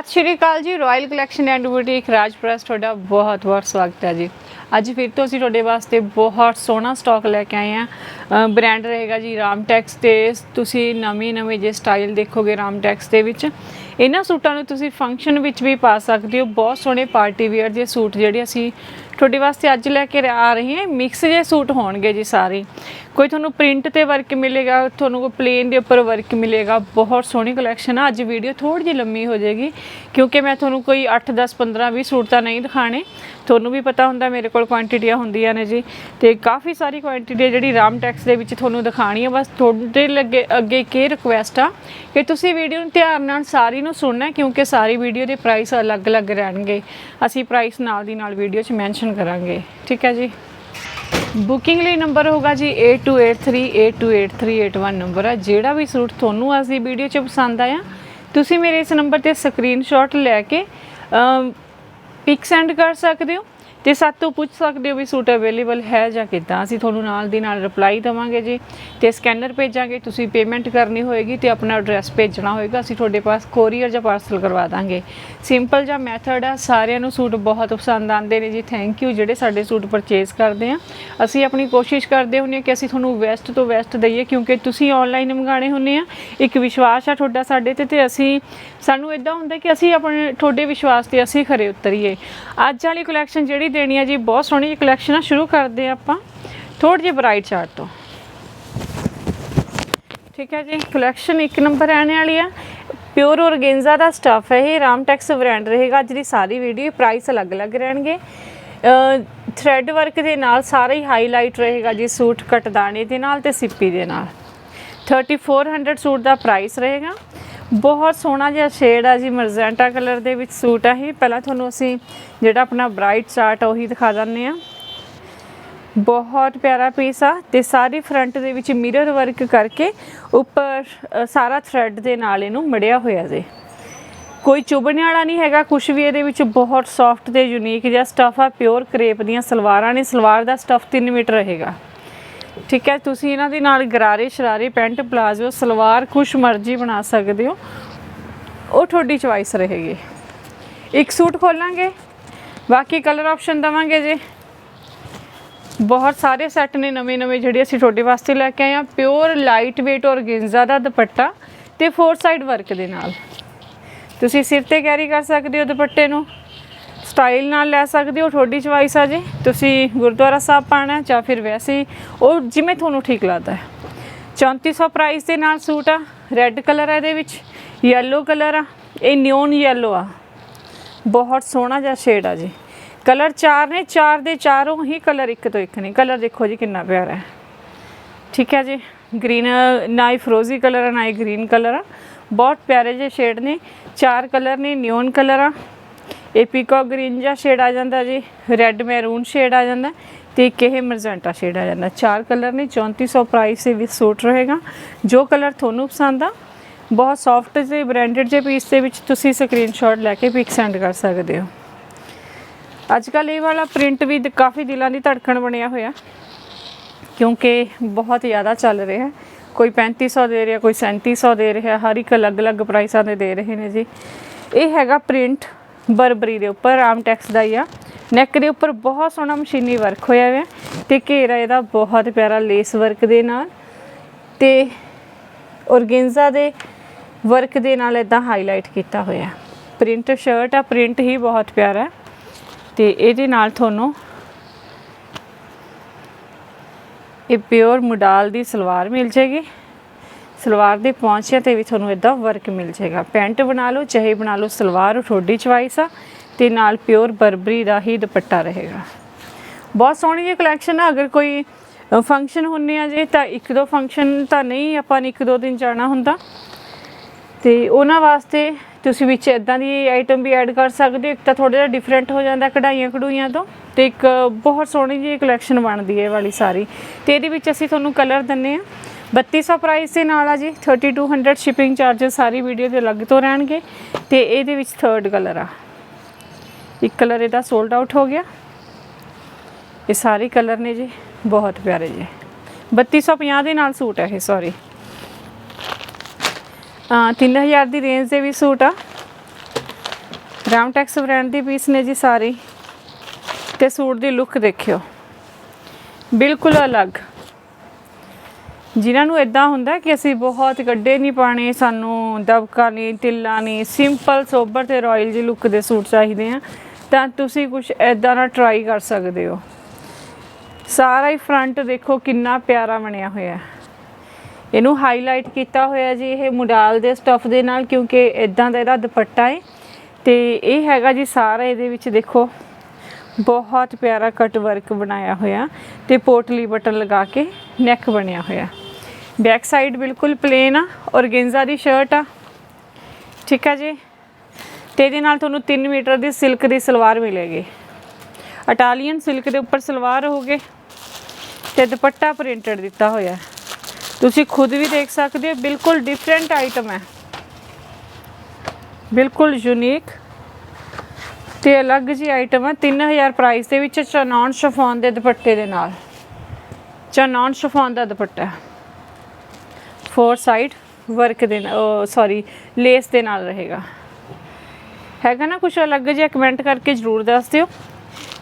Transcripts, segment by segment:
ਸਤਿ ਸ਼੍ਰੀ ਅਕਾਲ ਜੀ ਰਾਇਲ ਕਲੈਕਸ਼ਨ ਐਂਡ ਬੁਟੀਕ ਰਾਜਪ੍ਰੈਸ ਤੁਹਾਡਾ ਬਹੁਤ ਬਹੁਤ ਸਵਾਗਤ ਹੈ ਜੀ। ਅੱਜ ਫਿਰ ਤੋਂ ਅਸੀਂ ਤੁਹਾਡੇ ਵਾਸਤੇ ਬਹੁਤ ਸੋਹਣਾ ਸਟਾਕ ਲੈ ਕੇ ਆਏ ਆ ਬ੍ਰਾਂਡ ਰਹੇਗਾ ਜੀ ਰਾਮਟੈਕਸ ਤੇ। ਤੁਸੀਂ ਨਵੇਂ ਨਵੇਂ ਜੇ ਸਟਾਈਲ ਦੇਖੋਗੇ ਰਾਮਟੈਕਸ ਦੇ ਵਿੱਚ। ਇਹਨਾਂ ਸੂਟਾਂ ਨੂੰ ਤੁਸੀਂ ਫੰਕਸ਼ਨ ਵਿੱਚ ਵੀ ਪਾ ਸਕਦੇ ਹੋ। ਬਹੁਤ ਸੋਹਣੇ ਪਾਰਟੀ ਵੇਅਰ ਦੇ ਸੂਟ ਜਿਹੜੇ ਅਸੀਂ ਤੁਹਾਡੇ ਵਾਸਤੇ ਅੱਜ ਲੈ ਕੇ ਆ ਰਹੇ ਹਾਂ। ਮਿਕਸ ਜੇ ਸੂਟ ਹੋਣਗੇ ਜੀ ਸਾਰੇ। ਕੋਈ ਤੁਹਾਨੂੰ ਪ੍ਰਿੰਟ ਤੇ ਵਰਕ ਮਿਲੇਗਾ, ਤੁਹਾਨੂੰ ਕੋਈ ਪਲੇਨ ਦੇ ਉੱਪਰ ਵਰਕ ਮਿਲੇਗਾ, ਬਹੁਤ ਸੋਹਣੀ ਕਲੈਕਸ਼ਨ ਆ। ਅੱਜ ਵੀਡੀਓ ਥੋੜੀ ਜਿਹੀ ਲੰਮੀ ਹੋ ਜਾਏਗੀ, ਕਿਉਂਕਿ ਮੈਂ ਤੁਹਾਨੂੰ ਕੋਈ 8 10 15 20 ਸੂਟ ਤਾਂ ਨਹੀਂ ਦਿਖਾਣੇ ਤੁਹਾਨੂੰ ਵੀ ਪਤਾ ਹੁੰਦਾ ਮੇਰੇ ਕੋਲ ਕੁਆਂਟੀਟੀਆਂ ਹੁੰਦੀਆਂ ਨੇ ਜੀ। ਤੇ ਕਾਫੀ ਸਾਰੀ ਕੁਆਂਟੀਟੀ ਹੈ ਜਿਹੜੀ ਰਾਮ ਟੈਕਸ ਦੇ ਵਿੱਚ ਤੁਹਾਨੂੰ ਦਿਖਾਣੀ ਹੈ ਬਸ ਤੁਹਾਡੇ ਲੱਗੇ ਅੱਗੇ ਕੀ ਰਿਕੁਐਸਟ ਆ ਕਿ ਤੁਸੀਂ ਵੀਡੀਓ ਨੂੰ ਧਿਆਨ ਨਾਲ ਸਾਰੀ ਨੂੰ ਸੁਣਨਾ, ਕਿਉਂਕਿ ਸਾਰੀ ਵੀਡੀਓ ਦੇ ਪ੍ਰਾਈਸ ਅਲੱਗ-ਅਲੱਗ ਰਹਿਣਗੇ। ਅਸੀਂ ਪ੍ਰਾਈਸ ਨਾਲ ਦੀ ਨਾਲ ਵੀਡੀਓ 'ਚ ਮੈਂਸ਼ਨ ਕਰਾਂਗੇ। ਠੀਕ ਹੈ ਜੀ? ਬੁਕਿੰਗ ਲਈ ਨੰਬਰ ਹੋਗਾ ਜੀ 8283828381 ਨੰਬਰ ਆ। ਜਿਹੜਾ ਵੀ ਸੂਟ ਤੁਹਾਨੂੰ ਅੱਜ ਦੀ ਵੀਡੀਓ 'ਚ ਪਸੰਦ ਆਇਆ, ਤੁਸੀਂ ਮੇਰੇ ਇਸ ਨੰਬਰ ਤੇ ਸਕਰੀਨਸ਼ਾਟ ਲੈ ਕੇ ਪਿਕ ਸੈਂਡ ਕਰ ਸਕਦੇ ਹੋ। ਤੇ ਸਾਤੋਂ ਪੁੱਛ ਸਕਦੇ ਹੋ ਵੀ ਸੂਟ ਅਵੇਲੇਬਲ ਹੈ ਜਾਂ ਕਿੱਦਾਂ? ਅਸੀਂ ਤੁਹਾਨੂੰ ਨਾਲ ਦੀ ਨਾਲ ਰਿਪਲਾਈ ਦਵਾਂਗੇ ਜੀ ਤੇ ਸਕੈਨਰ ਭੇਜਾਂਗੇ, ਤੁਸੀਂ ਪੇਮੈਂਟ ਕਰਨੀ ਹੋਏਗੀ ਤੇ ਆਪਣਾ ਐਡਰੈਸ ਭੇਜਣਾ ਹੋਏਗਾ, ਅਸੀਂ ਤੁਹਾਡੇ ਪਾਸ ਕੋਰੀਅਰ ਜਾਂ ਪਾਰਸਲ ਕਰਵਾ ਦਾਂਗੇ। ਸਿੰਪਲ ਜਿਹਾ ਮੈਥਡ ਆ, ਸਾਰਿਆਂ ਨੂੰ ਸੂਟ ਬਹੁਤ ਪਸੰਦ ਆਉਂਦੇ ਨੇ ਜੀ ਥੈਂਕ ਯੂ ਜਿਹੜੇ ਸਾਡੇ ਸੂਟ ਪਰਚੇਸ ਕਰਦੇ ਆ। ਅਸੀਂ ਆਪਣੀ ਕੋਸ਼ਿਸ਼ ਕਰਦੇ ਹੁੰਨੇ ਕਿ ਅਸੀਂ ਤੁਹਾਨੂੰ ਵੈਸਟ ਤੋਂ ਵੈਸਟ ਦਈਏ, ਕਿਉਂਕਿ ਤੁਸੀਂ ਆਨਲਾਈਨ ਮੰਗਾਣੇ ਹੁੰਨੇ ਆ, ਇੱਕ ਵਿਸ਼ਵਾਸ ਆ ਤੁਹਾਡਾ ਸਾਡੇ ਤੇ ਤੇ ਅਸੀਂ, ਸਾਨੂੰ ਇਦਾਂ ਹੁੰਦਾ ਕਿ ਅਸੀਂ ਆਪਣੇ, ਤੁਹਾਡੇ ਵਿਸ਼ਵਾਸ ਤੇ ਅਸੀਂ ਖਰੇ ਉਤਰੀਏ। ਅੱਜ ਵਾਲੀ ਕਲੈਕਸ਼ਨ ਜਿਹੜੀ ਦੇਣੀ ਆ ਜੀ, ਬਹੁਤ ਸੋਹਣੀ ਜੀ ਕਲੈਕਸ਼ਨ ਆ, ਸ਼ੁਰੂ ਕਰਦੇ ਆ ਆਪਾਂ। ਥੋੜੀ ਜਿਹੀ ਬ੍ਰਾਈਟ ਚਾਰਟ ਤੋਂ। ਠੀਕ ਹੈ ਜੀ ਕਲੈਕਸ਼ਨ ਇੱਕ ਨੰਬਰ ਆਣੇ ਵਾਲੀ ਆ। ਪਿਓਰ ਔਰਗੇਂਜ਼ਾ ਦਾ ਸਟਫ ਹੈ ਇਹ ਰਾਮਟੈਕਸ ਬ੍ਰਾਂਡ ਰਹੇਗਾ। ਅੱਜ ਦੀ ਸਾਰੀ ਵੀਡੀਓ ਪ੍ਰਾਈਸ ਅਲੱਗ-ਅਲੱਗ ਰਹਿਣਗੇ। ਥ੍ਰੈਡ ਵਰਕ ਦੇ ਨਾਲ ਸਾਰਾ ਹੀ ਹਾਈਲਾਈਟ ਰਹੇਗਾ ਜੀ, ਸੂਟ ਕਟਦਾਣੇ ਦੇ ਨਾਲ ਤੇ ਸਿੱਪੀ ਦੇ ਨਾਲ। 3400 ਸੂਟ ਦਾ ਪ੍ਰਾਈਸ ਰਹੇਗਾ। ਬਹੁਤ ਸੋਹਣਾ ਜਿਹਾ ਸ਼ੇਡ ਆ ਜੀ ਮਰਜ਼ੈਂਟਾ ਕਲਰ ਦੇ ਵਿੱਚ ਸੂਟ ਆ ਇਹ। ਪਹਿਲਾਂ ਤੁਹਾਨੂੰ ਅਸੀਂ ਜਿਹੜਾ ਆਪਣਾ ਬ੍ਰਾਈਟ ਚਾਰਟ ਉਹੀ ਦਿਖਾ ਦਿੰਦੇ ਆ ਬਹੁਤ ਪਿਆਰਾ ਪੀਸ ਆ ਤੇ ਸਾਰੀ ਫਰੰਟ ਦੇ ਵਿੱਚ ਮਿਰਰ ਵਰਕ ਕਰਕੇ ਉੱਪਰ ਸਾਰਾ ਥ੍ਰੈਡ ਦੇ ਨਾਲ ਇਹਨੂੰ ਮੜਿਆ ਹੋਇਆ ਜੇ। ਕੋਈ ਚੁਭਣ ਵਾਲਾ ਨਹੀਂ ਹੈਗਾ ਕੁਝ ਵੀ ਇਹਦੇ ਵਿੱਚ ਬਹੁਤ ਸੌਫਟ ਤੇ ਯੂਨੀਕ ਜਿਹਾ ਸਟਫ ਆ ਪਿਓਰ ਕਰੇਪ ਦੀਆਂ ਸਲਵਾਰਾਂ ਨੇ। ਸਲਵਾਰ ਦਾ ਸਟਫ 3 ਮੀਟਰ ਰਹੇਗਾ। ਠੀਕ ਹੈ, ਤੁਸੀਂ ਇਹਨਾਂ ਦੇ ਨਾਲ ਗਰਾਰੇ ਸ਼ਰਾਰੇ, ਪੈਂਟ, ਪਲਾਜ਼ੋ, ਸਲਵਾਰ, ਕੁਛ ਮਰਜ਼ੀ ਬਣਾ ਸਕਦੇ ਹੋ। ਉਹ ਤੁਹਾਡੀ ਚੁਆਇਸ ਰਹੇਗੀ। ਇੱਕ ਸੂਟ ਖੋਲਾਂਗੇ। ਬਾਕੀ ਕਲਰ ਆਪਸ਼ਨ ਦਵਾਂਗੇ ਜੀ। ਬਹੁਤ ਸਾਰੇ ਸੈੱਟ ਨੇ ਨਵੇਂ ਨਵੇਂ ਜਿਹੜੇ ਅਸੀਂ ਤੁਹਾਡੇ ਵਾਸਤੇ ਲੈ ਕੇ ਆਏ ਆ ਪਿਓਰ ਲਾਈਟ weight ਔਰਗੈਂਜ਼ਾ ਦਾ ਦੁਪੱਟਾ ਤੇ ਫੋਰ ਸਾਈਡ ਵਰਕ ਦੇ ਨਾਲ। ਤੁਸੀਂ ਸਿਰ ਤੇ ਕੈਰੀ ਕਰ ਸਕਦੇ ਹੋ ਦੁਪੱਟੇ ਨੂੰ। ਸਟਾਈਲ ਨਾਲ ਲੈ ਸਕਦੇ ਹੋ, ਤੁਹਾਡੀ ਚੁਆਇਸ ਆ ਜੀ। ਤੁਸੀਂ ਗੁਰਦੁਆਰਾ ਸਾਹਿਬ ਪਾਣਾ ਜਾਂ ਫਿਰ ਵੈਸੇ ਹੀ ਉਹ ਜਿਵੇਂ ਤੁਹਾਨੂੰ ਠੀਕ ਲੱਗਦਾ ਹੈ। 3400 ਪ੍ਰਾਈਸ ਦੇ ਨਾਲ ਸੂਟ ਆ ਰੈੱਡ ਕਲਰ ਹੈ ਇਹਦੇ ਵਿੱਚ ਯੈਲੋ ਕਲਰ ਆ, ਇਹ ਨਿਓਨ ਯੈਲੋ ਆ। ਬਹੁਤ ਸੋਹਣਾ ਜਿਹਾ ਸ਼ੇਡ ਆ ਜੀ। ਕਲਰ ਚਾਰ ਨੇ, ਚਾਰ ਦੇ ਚਾਰੋਂ ਹੀ ਕਲਰ ਇੱਕ ਤੋਂ ਇੱਕ ਨੇ। ਕਲਰ ਦੇਖੋ ਜੀ ਕਿੰਨਾ ਪਿਆਰਾ ਹੈ। ਠੀਕ ਹੈ ਜੀ ਗ੍ਰੀਨ ਨਾ ਹੀ ਫਰੋਜ਼ੀ ਕਲਰ ਆ, ਨਾ ਹੀ ਗ੍ਰੀਨ ਕਲਰ ਆ। ਬਹੁਤ ਪਿਆਰੇ ਜਿਹੇ ਸ਼ੇਡ ਨੇ। ਚਾਰ ਕਲਰ ਨੇ ਨਿਓਨ ਕਲਰ ਆ। ਇਹ ਪੀਕੋ ਗ੍ਰੀਨ ਜਿਹਾ ਸ਼ੇਡ ਆ ਜਾਂਦਾ ਜੀ ਰੈੱਡ ਮੈਰੂਨ ਸ਼ੇਡ ਆ ਜਾਂਦਾ ਤੇ ਇੱਕ ਇਹ ਮਰਜ਼ੈਂਟਾ ਸ਼ੇਡ ਆ ਜਾਂਦਾ। ਚਾਰ ਕਲਰ ਨੇ 3400 ਪ੍ਰਾਈਸ ਦੇ ਵਿੱਚ ਸੂਟ ਰਹੇਗਾ। ਜੋ ਕਲਰ ਤੁਹਾਨੂੰ ਪਸੰਦ ਆ, ਬਹੁਤ ਸੌਫਟ ਜਿਹੇ ਬ੍ਰਾਂਡਡ ਜਿਹੇ ਪੀਸ ਦੇ ਵਿੱਚ ਤੁਸੀਂ ਸਕਰੀਨਸ਼ਾਟ ਲੈ ਕੇ ਪਿਕ ਸੈਂਡ ਕਰ ਸਕਦੇ ਹੋ। ਅੱਜ ਕੱਲ ਇਹ ਵਾਲਾ ਪ੍ਰਿੰਟ ਵੀ ਕਾਫੀ ਦਿਲਾਂ ਦੀ ਧੜਕਣ ਬਣਿਆ ਹੋਇਆ। ਕਿਉਂਕਿ ਬਹੁਤ ਜ਼ਿਆਦਾ ਚੱਲ ਰਿਹਾ ਹੈ। ਕੋਈ 3500 ਦੇ ਰਿਹਾ, ਕੋਈ 3700 ਦੇ ਰਿਹਾ, ਹਰ ਇੱਕ ਅਲੱਗ-ਅਲੱਗ ਪ੍ਰਾਈਸਾਂ ਦੇ ਦੇ ਰਹੇ ਨੇ ਜੀ। ਇਹ ਹੈਗਾ ਪ੍ਰਿੰਟ ਬਰਬਰੀ ਦੇ ਉੱਪਰ, ਆਮ ਟੈਕਸ ਦਾ ਹੀ ਆ। ਨੈਕ ਦੇ ਉੱਪਰ ਬਹੁਤ ਸੋਹਣਾ ਮਸ਼ੀਨੀ ਵਰਕ ਹੋਇਆ ਹੋਇਆ ਤੇ ਘੇਰਾ ਇਹਦਾ ਬਹੁਤ ਪਿਆਰਾ ਲੇਸ ਵਰਕ ਦੇ ਨਾਲ ਤੇ ਔਰਗੈਂਜ਼ਾ ਦੇ ਵਰਕ ਦੇ ਨਾਲ ਇਦਾਂ ਹਾਈਲਾਈਟ ਕੀਤਾ ਹੋਇਆ। ਪ੍ਰਿੰਟ ਸ਼ਰਟ ਆ ਪ੍ਰਿੰਟ ਹੀ ਬਹੁਤ ਪਿਆਰਾ। ਹੈ ਤੇ ਇਹਦੇ ਨਾਲ ਤੁਹਾਨੂੰ ਇਹ ਪਿਓਰ ਮੁਡਾਲ ਦੀ ਸਲਵਾਰ ਮਿਲ ਜੇਗੀ। ਸਲਵਾਰ ਦੇ ਪੌਂਚਿਆਂ ਤੇ ਵੀ ਤੁਹਾਨੂੰ ਇਦਾਂ ਵਰਕ ਮਿਲ ਜਾਏਗਾ। ਪੈਂਟ ਬਣਾ ਲਓ, ਚਾਹੇ ਬਣਾ ਲਓ, ਸਲਵਾਰ ਠੋਡੀ ਤੁਹਾਡੀ ਆ ਤੇ ਨਾਲ ਪਿਓਰ ਬਰਬਰੀ ਦਾ ਹੀ ਦੁਪੱਟਾ ਰਹੇਗਾ। ਬਹੁਤ ਸੋਹਣੀ ਜਿਹੀ ਕਲੈਕਸ਼ਨ ਆ। ਅਗਰ ਕੋਈ ਫੰਕਸ਼ਨ ਹੁੰਨੇ ਆ ਜੇ ਤਾਂ ਇੱਕ ਦੋ ਫੰਕਸ਼ਨ ਤਾਂ ਨਹੀਂ ਆਪਾਂ ਨੇ ਇੱਕ ਦੋ ਦਿਨ ਜਾਣਾ ਹੁੰਦਾ। ਤੇ ਉਹਨਾਂ ਵਾਸਤੇ ਤੁਸੀਂ ਵਿੱਚ ਇਦਾਂ ਦੀ ਆਈਟਮ ਵੀ ਐਡ ਕਰ ਸਕਦੇ ਹੋ। ਇੱਕ ਤਾਂ ਥੋੜਾ ਜਿਹਾ ਡਿਫਰੈਂਟ ਹੋ ਜਾਂਦਾ ਕਢਾਈਆਂ ਕਢੂਈਆਂ ਤੋਂ ਤੇ ਇੱਕ ਬਹੁਤ ਸੋਹਣੀ ਜਿਹੀ ਕਲੈਕਸ਼ਨ ਬਣਦੀ ਹੈ ਵਾਲੀ ਸਾਰੀ। ਤੇ ਇਹਦੇ ਵਿੱਚ ਅਸੀਂ ਤੁਹਾਨੂੰ ਕਲਰ ਦਿੰਨੇ ਆ। 3200 ਪ੍ਰਾਈਸ ਦੇ ਨਾਲ ਆ ਜੀ 3200 ਸ਼ਿਪਿੰਗ ਚਾਰजेस ਸਾਰੀ ਵੀਡੀਓ ਦੇ ਅਲੱਗ ਤੋਂ ਰਹਿਣਗੇ ਤੇ ਇਹਦੇ ਵਿੱਚ ਥਰਡ ਕਲਰ ਆ। ਇੱਕ ਕਲਰ ਇਹਦਾ ਸੋਲਡ ਆਊਟ ਹੋ ਗਿਆ। ਇਹ ਸਾਰੇ ਕਲਰ ਨੇ ਜੀ, ਬਹੁਤ ਪਿਆਰੇ ਜੀ। 3250 ਦੇ ਨਾਲ ਸੂਟ ਹੈ ਇਹ ਸੌਰੀ ਅ 3000 ਦੀ ਰੇਂਜ ਦੇ ਵੀ ਸੂਟ ਆ। ਰਾਮਟੈਕਸ ਬ੍ਰਾਂਡ ਦੀ ਪੀਸ ਨੇ ਜੀ ਸਾਰੇ। ਤੇ ਸੂਟ ਦੀ ਲੁੱਕ ਦੇਖਿਓ। ਬਿਲਕੁਲ ਅਲੱਗ। ਜਿਨ੍ਹਾਂ ਨੂੰ ਇਦਾਂ ਹੁੰਦਾ ਕਿ ਅਸੀਂ ਬਹੁਤ ਗੱਡੇ ਨਹੀਂ ਪਾਣੇ ਸਾਨੂੰ ਦਬਕਾ ਨਹੀਂ ਟਿੱਲਾ ਨਹੀਂ ਸਿੰਪਲ ਸੋਬਰ ਤੇ ਰਾਇਲ ਜੀ ਲੁੱਕ ਦੇ ਸੂਟ ਚਾਹੀਦੇ ਆ, ਤਾਂ ਤੁਸੀਂ ਕੁਝ ਇਦਾਂ ਦਾ ਟਰਾਈ ਕਰ ਸਕਦੇ ਹੋ। ਸਾਰਾ ਹੀ ਫਰੰਟ ਦੇਖੋ ਕਿੰਨਾ ਪਿਆਰਾ ਬਣਿਆ ਹੋਇਆ ਹੈ। ਇਹਨੂੰ ਹਾਈਲਾਈਟ ਕੀਤਾ ਹੋਇਆ ਜੀ ਇਹ ਮੁਡਾਲ ਦੇ ਸਟਫ ਦੇ ਨਾਲ, ਕਿਉਂਕਿ ਇਦਾਂ ਦਾ ਇਹਦਾ ਦੁਪੱਟਾ ਹੈ। ਤੇ ਇਹ ਹੈਗਾ ਜੀ ਸਾਰਾ ਇਹਦੇ ਵਿੱਚ ਦੇਖੋ, ਬਹੁਤ ਪਿਆਰਾ ਕਟ ਵਰਕ ਬਣਾਇਆ ਹੋਇਆ ਤੇ ਪੋਟਲੀ ਬਟਨ ਲਗਾ ਕੇ ਨੈਕ ਬਣਿਆ ਹੋਇਆ। ਬੈਕ ਸਾਈਡ ਬਿਲਕੁਲ ਪਲੇਨ ਆ ਔਰਗੇਂਜ਼ਾ ਦੀ ਸ਼ਰਟ ਆ। ਠੀਕ ਆ ਜੀ? ਤੇ ਇਹਦੇ ਨਾਲ ਤੁਹਾਨੂੰ 3 ਮੀਟਰ ਦੀ ਸਿਲਕ ਦੀ ਸਲਵਾਰ ਮਿਲੇਗੀ। ਇਟਾਲੀਅਨ ਸਿਲਕ ਦੇ ਉੱਪਰ ਸਲਵਾਰ ਹੋਗੇ ਤੇ ਦੁਪੱਟਾ ਪ੍ਰਿੰਟਡ ਦਿੱਤਾ ਹੋਇਆ ਤੁਸੀਂ ਖੁਦ ਵੀ ਦੇਖ ਸਕਦੇ ਹੋ, ਬਿਲਕੁਲ ਡਿਫਰੈਂਟ ਆਈਟਮ ਹੈ। ਬਿਲਕੁਲ ਯੂਨੀਕ ਤੇ ਅਲੱਗ ਜੀ ਆਈਟਮ ਹੈ। 3000 ਪ੍ਰਾਈਸ ਦੇ ਵਿੱਚ ਚਨੌਨ ਸ਼ਫੋਨ ਦੇ ਦੁਪੱਟੇ ਦੇ ਨਾਲ। ਚਨੌਨ ਸ਼ਫੋਨ ਦਾ ਦੁਪੱਟਾ ਫੋਰ ਸਾਈਡ ਵਰਕ ਦੇ ਸੌਰੀ ਲੇਸ ਦੇ ਨਾਲ ਰਹੇਗਾ। ਹੈਗਾ ਨਾ ਕੁਝ ਅਲੱਗ ਜਿਹਾ? ਕਮੈਂਟ ਕਰਕੇ ਜਰੂਰ ਦੱਸ ਦਿਓ।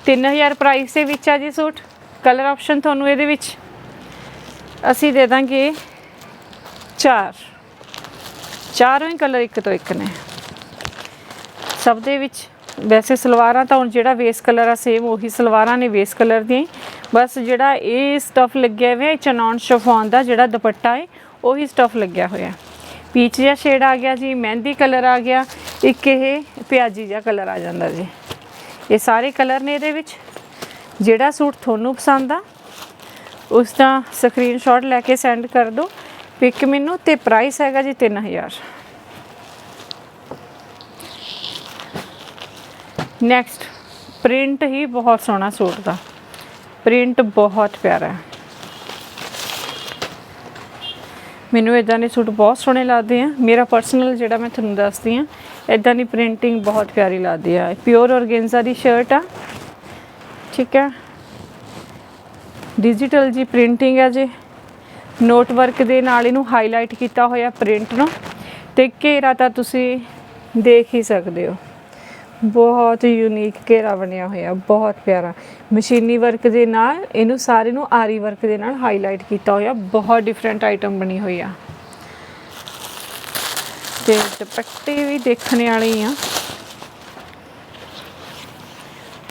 3000 ਪ੍ਰਾਈਸ ਦੇ ਵਿੱਚ ਆ ਜੀ ਸੂਟ। ਕਲਰ ਆਪਸ਼ਨ ਤੁਹਾਨੂੰ ਇਹਦੇ ਵਿੱਚ। ਅਸੀਂ ਦੇ ਦਾਂਗੇ 4 ਚਾਰੋਂ ਹੀ ਕਲਰ ਇੱਕ ਤੋਂ ਇੱਕ ਨੇ। ਸਭ ਦੇ ਵਿੱਚ। ਵੈਸੇ ਸਲਵਾਰਾਂ ਤਾਂ ਹੁਣ ਜਿਹੜਾ ਵੇਸ ਕਲਰ ਆ ਸੇਮ ਉਹੀ ਸਲਵਾਰਾਂ ਨੇ ਵੇਸ ਕਲਰ ਦੀਆਂ ਹੀ। ਬਸ ਜਿਹੜਾ ਇਹ ਸਟਫ ਲੱਗਿਆ ਹੋਇਆ, ਇਹ ਚਨੌਨ ਸ਼ਫੋਨ ਦਾ ਜਿਹੜਾ ਦੁਪੱਟਾ ਹੈ ਉਹੀ ਸਟਫ ਲੱਗਿਆ ਹੋਇਆ। ਪੀਚ ਜਿਹਾ ਸ਼ੇਡ ਆ ਗਿਆ ਜੀ, ਮਹਿੰਦੀ ਕਲਰ ਆ ਗਿਆ, ਇੱਕ ਇਹ ਪਿਆਜੀ ਜਿਹਾ ਕਲਰ ਆ ਜਾਂਦਾ ਜੀ। ਇਹ ਸਾਰੇ ਕਲਰ ਨੇ ਇਹਦੇ ਵਿੱਚ। ਜਿਹੜਾ ਸੂਟ ਤੁਹਾਨੂੰ ਪਸੰਦ ਆ, ਉਸ ਦਾ ਸਕਰੀਨਸ਼ਾਟ ਲੈ ਕੇ ਸੈਂਡ ਕਰ ਦਿਓ। ਪਿਕ ਮੈਨੂੰ ਤੇ ਪ੍ਰਾਈਸ ਹੈਗਾ ਜੀ 3000 ਨੈਕਸਟ ਪ੍ਰਿੰਟ ਹੀ ਬਹੁਤ ਸੋਹਣਾ ਸੂਟ ਦਾ। ਪ੍ਰਿੰਟ ਬਹੁਤ ਪਿਆਰਾ। ਹੈ ਮੈਨੂੰ ਇਦਾਂ ਦੇ ਸੂਟ ਬਹੁਤ ਸੋਹਣੇ ਲੱਗਦੇ ਆ। ਮੇਰਾ ਪਰਸਨਲ ਜਿਹੜਾ ਮੈਂ ਤੁਹਾਨੂੰ ਦੱਸਦੀ ਆ ਇਦਾਂ ਦੀ ਪ੍ਰਿੰਟਿੰਗ ਬਹੁਤ ਪਿਆਰੀ ਲੱਗਦੀ ਆ। ਪਿਓਰ ਔਰਗੇਂਜ਼ਾ ਦੀ ਸ਼ਰਟ ਆ। ਠੀਕ ਹੈ ਡਿਜੀਟਲ ਜੀ ਪ੍ਰਿੰਟਿੰਗ ਹੈ ਜੀ। ਨੋਟ ਵਰਕ ਦੇ ਨਾਲ ਇਹਨੂੰ ਹਾਈਲਾਈਟ ਕੀਤਾ ਹੋਇਆ ਪ੍ਰਿੰਟ ਨੂੰ। ਤੇ ਘੇਰਾ ਤਾਂ ਤੁਸੀਂ ਦੇਖ ਹੀ ਸਕਦੇ ਹੋ। ਬਹੁਤ ਯੂਨੀਕ ਘੇਰਾ ਬਣਿਆ ਹੋਇਆ, ਬਹੁਤ ਪਿਆਰਾ। ਮਸ਼ੀਨੀ ਵਰਕ ਦੇ ਨਾਲ, ਇਹਨੂੰ ਸਾਰੇ ਨੂੰ ਆਰੀ ਵਰਕ ਦੇ ਨਾਲ ਹਾਈਲਾਈਟ ਕੀਤਾ ਹੋਇਆ, ਬਹੁਤ ਡਿਫਰੈਂਟ ਆਈਟਮ ਬਣੀ ਹੋਈ ਆ। ਤੇ ਦੁਪੱਟੇ ਵੀ ਦੇਖਣ ਵਾਲੇ ਆ।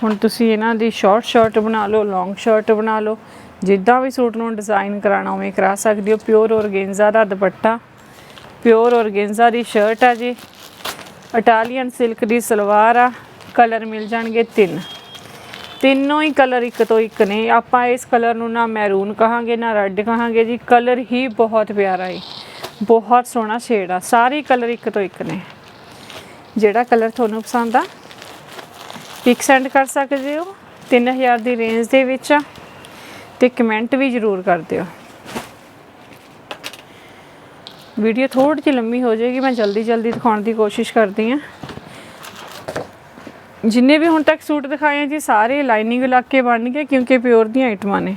ਹੁਣ ਤੁਸੀਂ ਇਹਨਾਂ ਦੀ ਸ਼ਾਰਟ ਸ਼ਰਟ ਬਣਾ ਲਓ ਲੌਂਗ ਸ਼ਰਟ ਬਣਾ ਲਓ, ਜਿੱਦਾਂ ਵੀ ਸੂਟ ਨੂੰ ਡਿਜ਼ਾਈਨ ਕਰਾਣਾ ਉਵੇਂ ਕਰਾ ਸਕਦੇ ਹੋ। ਪਿਓਰ ਔਰਗੇਂਜ਼ਾ ਦਾ ਦੁਪੱਟਾ ਪਿਓਰ ਔਰਗੇਂਜ਼ਾ ਦੀ ਸ਼ਰਟ ਆ ਜੀ। ਇਟਾਲੀਅਨ ਸਿਲਕ ਦੀ ਸਲਵਾਰ ਆ ਕਲਰ ਮਿਲ ਜਾਣਗੇ ਤਿੰਨ। ਤਿੰਨੋਂ ਹੀ ਕਲਰ ਇੱਕ ਤੋਂ ਇੱਕ ਨੇ। ਆਪਾਂ ਇਸ ਕਲਰ ਨੂੰ ਨਾ ਮੈਰੂਨ ਕਹਾਂਗੇ, ਨਾ ਰੈੱਡ ਕਹਾਂਗੇ ਜੀ। ਕਲਰ ਹੀ ਬਹੁਤ ਪਿਆਰਾ ਹੈ ਬਹੁਤ ਸੋਹਣਾ ਸ਼ੇਡ ਆ। ਸਾਰੇ ਕਲਰ ਇੱਕ ਤੋਂ ਇੱਕ ਨੇ। ਜਿਹੜਾ ਕਲਰ ਤੁਹਾਨੂੰ ਪਸੰਦ ਆ ਪਿਕ ਸੈਂਡ ਕਰ ਸਕਦੇ ਹੋ। 3000 ਦੀ ਰੇਂਜ ਦੇ ਵਿੱਚ ਆ। ਤੇ ਕਮੈਂਟ ਵੀ ਜ਼ਰੂਰ ਕਰ ਦਿਓ। ਵੀਡੀਓ ਥੋੜੀ ਜਿਹੀ ਲੰਮੀ ਹੋ ਜਾਏਗੀ, ਮੈਂ ਜਲਦੀ ਜਲਦੀ ਦਿਖਾਉਣ ਦੀ ਕੋਸ਼ਿਸ਼ ਕਰਦੀ ਹਾਂ। ਜਿੰਨੇ ਵੀ ਹੁਣ ਤੱਕ ਸੂਟ ਦਿਖਾਏ ਆ ਜੀ, ਸਾਰੇ ਲਾਈਨਿੰਗ ਲਾ ਕੇ ਬਣ ਗਏ ਕਿਉਂਕਿ ਪਿਓਰ ਦੀਆਂ ਆਈਟਮਾਂ ਨੇ।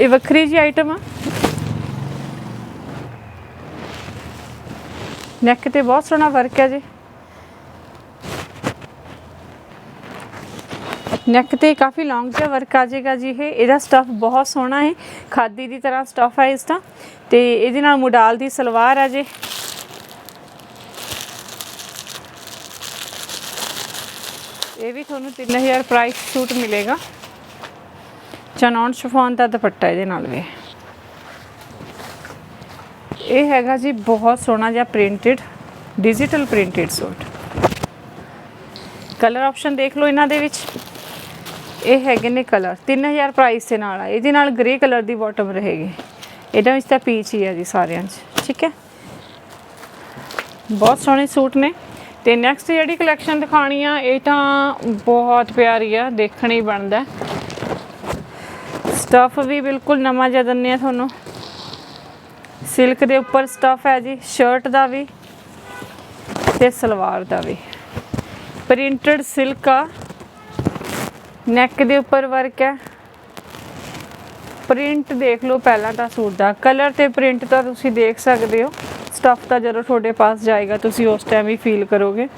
ਇਹ ਵੱਖਰੀ ਜੀ ਆਈਟਮ ਆ। ਨੈਕ ਤੇ ਬਹੁਤ ਸੋਹਣਾ ਵਰਕ ਹੈ ਜੀ। ਨੈਕ ਤੇ ਕਾਫੀ ਲੌਂਗ ਜਿਹਾ ਵਰਕ ਆ ਜਾਏਗਾ ਜੀ ਇਹ। ਇਹਦਾ ਸਟਫ ਬਹੁਤ ਸੋਹਣਾ ਹੈ। ਖਾਦੀ ਦੀ ਤਰ੍ਹਾਂ ਸਟਫ ਹੈ ਇਸ ਦਾ। ਤੇ ਇਹਦੇ ਨਾਲ ਮੁਡਾਲ ਦੀ ਸਲਵਾਰ ਆ ਜੇ। ਇਹ ਵੀ ਤੁਹਾਨੂੰ 3000 ਪ੍ਰਾਈਸ ਸੂਟ ਮਿਲੇਗਾ। ਚਨੌਨ ਸ਼ਿਫੋਨ ਦਾ ਦੁਪੱਟਾ ਇਹਦੇ ਨਾਲ ਵੀ। ਇਹ ਹੈਗਾ ਜੀ ਬਹੁਤ ਸੋਹਣਾ ਜਿਹਾ printed digital printed suit colour option ਦੇਖ ਲਓ ਇਹਨਾਂ ਦੇ ਵਿੱਚ। ਇਹ ਹੈਗੇ ਨੇ ਕਲਰ 3000 ਪ੍ਰਾਈਸ ਦੇ ਨਾਲ ਆ। ਇਹਦੇ ਨਾਲ ਗ੍ਰੇ ਕਲਰ ਦੀ ਬਾਟਮ ਰਹੇਗੀ। ਇਹਦੇ ਵਿੱਚ ਤਾਂ ਪੀਚ ਹੀ ਆ ਜੀ ਸਾਰਿਆਂ 'ਚ। ਠੀਕ ਹੈ? ਬਹੁਤ ਸੋਹਣੇ ਸੂਟ ਨੇ। ਤੇ ਨੈਕਸਟ ਜਿਹੜੀ ਕਲੈਕਸ਼ਨ ਦਿਖਾਣੀ ਆ, ਇਹ ਤਾਂ ਬਹੁਤ ਪਿਆਰੀ ਆ। ਦੇਖਣ ਹੀ ਬਣਦਾ ਸਟਫ ਵੀ ਬਿਲਕੁਲ ਨਵਾਂ ਜਿਹਾ ਦਿੰਨੇ ਆ ਤੁਹਾਨੂੰ। ਸਿਲਕ ਦੇ ਉੱਪਰ ਸਟਫ ਹੈ ਜੀ। ਸ਼ਰਟ ਦਾ ਵੀ ਤੇ ਸਲਵਾਰ ਦਾ ਵੀ। ਪ੍ਰਿੰਟਡ ਸਿਲਕ ਆ। ਨੈਕ ਦੇ ਉੱਪਰ ਵਰਕ ਹੈ। ਪ੍ਰਿੰਟ ਦੇਖ ਲਓ ਪਹਿਲਾਂ ਤਾਂ ਸੂਟ ਦਾ। ਕਲਰ ਤੇ ਪ੍ਰਿੰਟ ਤਾਂ ਤੁਸੀਂ ਦੇਖ ਸਕਦੇ ਹੋ। ਸਟਫ ਤਾਂ ਜਦੋਂ ਤੁਹਾਡੇ ਪਾਸ ਜਾਏਗਾ, ਤੁਸੀਂ ਉਸ ਟਾਈਮ ਹੀ ਫੀਲ ਕਰੋਗੇ।